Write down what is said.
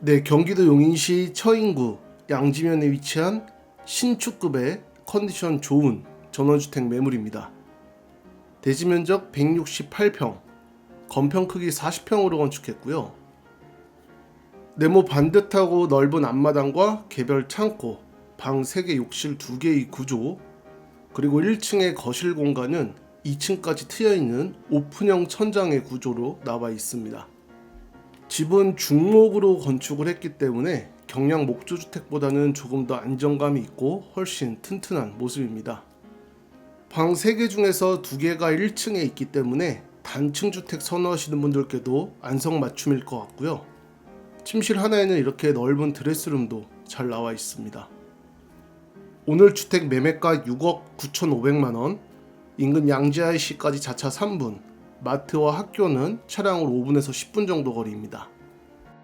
네, 경기도 용인시 처인구 양지면에 위치한 신축급의 컨디션 좋은 전원주택 매물입니다. 대지 면적 168평, 건평 크기 40평으로 건축했고요. 네모 반듯하고 넓은 앞마당과 개별 창고, 방 3개, 욕실 2개의 구조, 그리고 1층의 거실 공간은 2층까지 트여 있는 오픈형 천장의 구조로 나와 있습니다. 집은 중목으로 건축을 했기 때문에 경량 목조주택보다는 조금 더 안정감이 있고 훨씬 튼튼한 모습입니다. 방 3개 중에서 2개가 1층에 있기 때문에 단층 주택 선호하시는 분들께도 안성맞춤일 것 같고요. 침실 하나에는 이렇게 넓은 드레스룸도 잘 나와 있습니다. 오늘 주택 매매가 6억 9,500만 원, 인근 양지IC까지 자차 3분, 마트와 학교는 차량으로 5분에서 10분 정도 거리입니다.